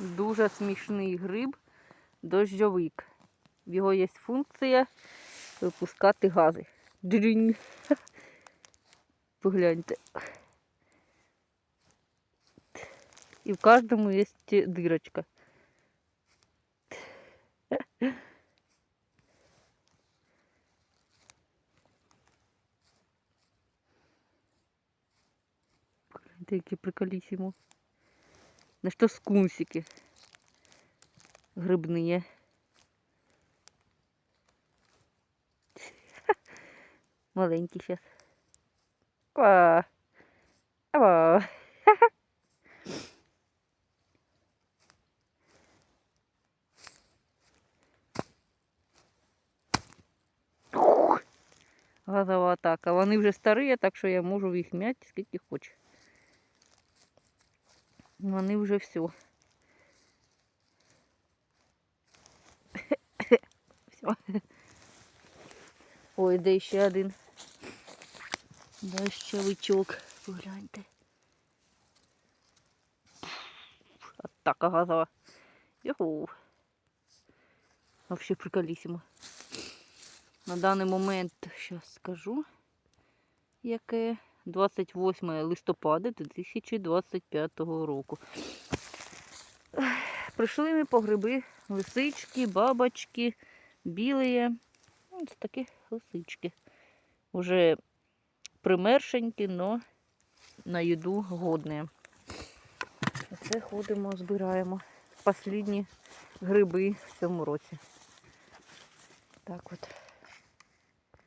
Дуже смішний гриб дощовик. В його є функція випускати гази. Дрінь. Погляньте. І в кожному є дирочка. Погляньте, які приколісимо. На що скунсики грибные. Маленький сейчас. Опа. Опа. Газова атака. Вони вже старі, так що я можу їх м'яти скільки хочу. Вони вже все. Все. Ой, де ще один. Дощовичок. Погляньте. Атака газова. Йоху. Вообще приколісимо. На даний момент, зараз скажу, яке 28 листопада 2025 року. Прийшли ми по гриби, лисички, бабочки, білі. Ось такі лисички. Уже примершенькі, но на їду годні. Оце ходимо, збираємо. Послідні гриби в цьому році. Так от.